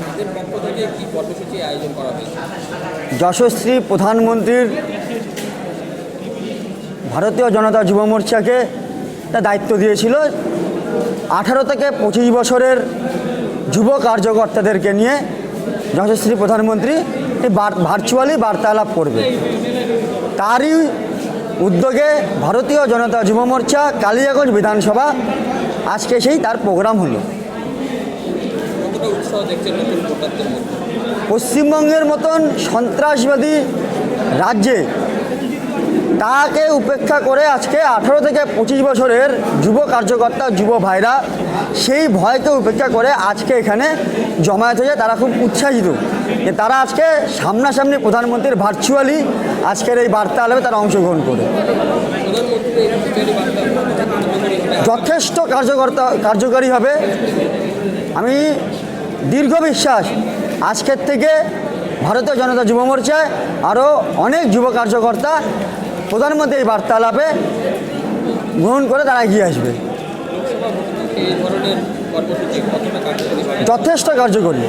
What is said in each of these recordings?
হয়েছে? যশস্বী প্রধানমন্ত্রীর ভারতীয় জনতা যুব মোর্চাকে দায়িত্ব দিয়েছিল আঠারো থেকে পঁচিশ বছরের যুব কার্যকর্তাদেরকে নিয়ে যশস্বী প্রধানমন্ত্রী ভার্চুয়ালি বার্তালাপ করবে। তারই উদ্যোগে ভারতীয় জনতা যুব মোর্চা কালিয়াগঞ্জ বিধানসভা আজকে সেই তার প্রোগ্রাম হলো। কতটা উৎসাহ দেখছেন নতুন ভোটারদের মধ্যে? পশ্চিমবঙ্গের মতন সন্ত্রাসবাদী রাজ্যে তাকে উপেক্ষা করে আজকে আঠারো থেকে পঁচিশ বছরের যুব কার্যকর্তা যুব ভাইরা সেই ভয়কে উপেক্ষা করে আজকে এখানে জমায়েত হয়ে তারা খুব উৎসাহিত যে তারা আজকে সামনাসামনি প্রধানমন্ত্রীর ভার্চুয়ালি আজকের এই বার্তা আলাপে তারা অংশগ্রহণ করে যথেষ্ট কার্যকর্তা কার্যকারী হবে। আমি দীর্ঘ বিশ্বাস। আজকের থেকে ভারতীয় জনতা যুব মোর্চায় আরও অনেক যুব কার্যকর্তা প্রধানমন্ত্রী এই বার্তালাপে গ্রহণ করে তারা এগিয়ে আসবে। যথেষ্ট কার্যকরী।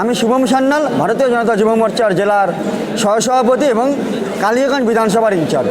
আমি শুভম সান্যাল, ভারতীয় জনতা যুব মোর্চার জেলার সহসভাপতি এবং কালিয়াগঞ্জ বিধানসভার ইনচার্জ।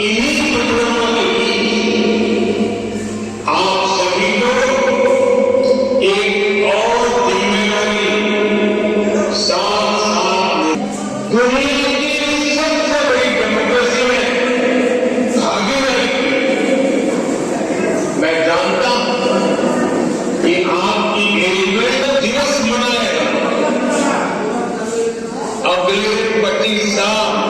इन्हीं बीच आप सभी को एक और ज़िम्मेदारी बड़ी डेमोक्रेसी में भागीदारी मैं जानता हूँ कि आपकी एलिमेंट दिवस मनाएगा अगले पच्चीस साल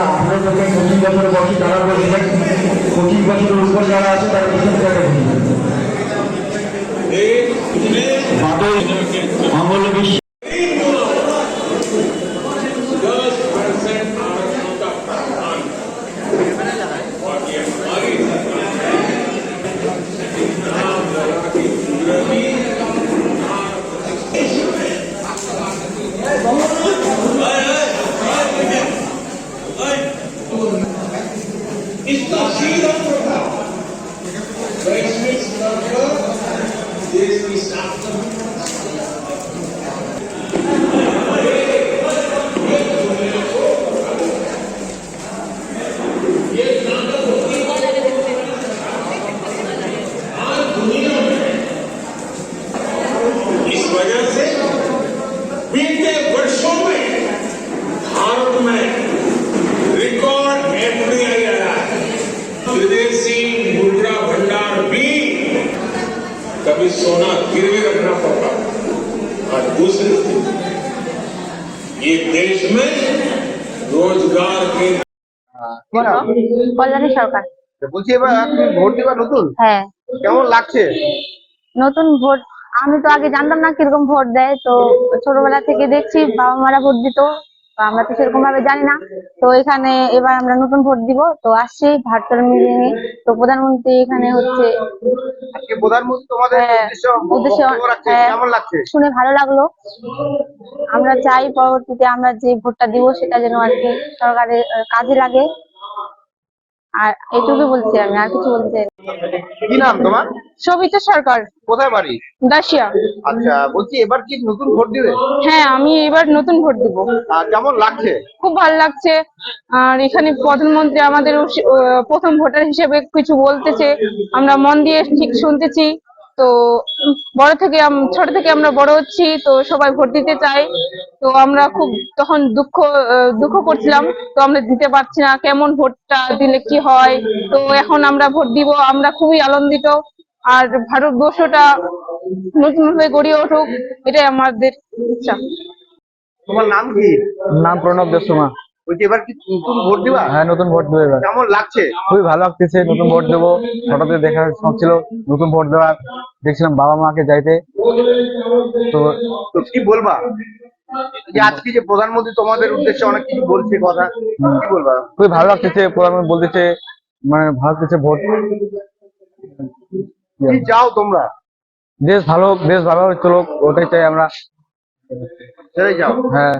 না আমরা যাতে পঁচিশ বছর বয়সী যারা বসে পঁচিশ বছরের উপর যারা আছে তারা বিশেষ জায়গায় বাদল অমল Amen. सोना गिरवी रखना पड़ता और दूसरी चीज, ये देश में रोजगार के কল্যাণী সরকার বলছি এবার আপনি ভোট দিবা নতুন হ্যাঁ কেমন লাগছে নতুন ভোট আমি তো আগে জানতাম না কিরকম ভোট দেয় তো ছোটবেলা থেকে দেখছি বাবা মারা ভোট দিত তো আমরা তো সেরকম ভাবে জানি না। তো এখানে এবার আমরা নতুন ভোট দিব। তো আসছি ভারতের মিলিয়ে। এ তো প্রধানমন্ত্রী এখানে হচ্ছে হ্যাঁ, হ্যাঁ। শুনে ভালো লাগল। আমরা চাই পরবর্তীতে আমরা যে ভোটটা দিব সেটা যেন আর কি সরকারের কাজে লাগে। আর এটুকু বলছি আমি আর কিছু বলতে চাই না। কি নাম তোমার? সবিতা সরকার। কোথায় বাড়ি? দাসিয়া। আচ্ছা বলছি এবার কি নতুন ভোট দিবে? হ্যাঁ আমি এবার নতুন ভোট দিব। কেমন লাগছে? খুব ভালো লাগছে। আর এখানে প্রধানমন্ত্রী আমাদের প্রথম ভোটার হিসেবে কিছু বলতেছে। আমরা মন দিয়ে ঠিক শুনতেছি। তো বড় থেকে আম- ছোট থেকে আমরা বড় হচ্ছি তো সবাই ভোট দিতে চাই তো আমরা খুব তখন দুঃখ দুঃখ করছিলাম তো আমরা দিতে পারছি না কেমন ভোটটা দিলে কি হয়। তো এখন আমরা ভোট দিব আমরা খুবই আনন্দিত। আর ভারতবর্ষটা নতুন ভাবে গড়িয়ে উঠুক এটাই আমাদের ইচ্ছা। তোমার নাম কি? নাম প্রণব দেবসমা বলছি এবার কি নতুন ভোট দিবা? হ্যাঁ নতুন ভোট দেবো এবার। কেমন লাগছে? খুবই ভালো লাগতেছে নতুন ভোট দেবো। দেখার শখ ছিল নতুন ভোট দেওয়ার। দেখছিলাম বাবা মাকে যাইতে। তো তো কি বলবা? যে আজকে যে প্রধানমন্ত্রী তোমাদের উদ্দেশ্যে অনেক কিছু বলছে কথা কি বলবা? খুবই ভালো লাগতেছে প্রধানমন্ত্রী বলতেছে মানে ভালো লাগতেছে ভোট। কি চাও তোমরা? দেশ ভালো দেশ ভালো চলুক ওটাই চাই আমরা। সেটাই যাও হ্যাঁ।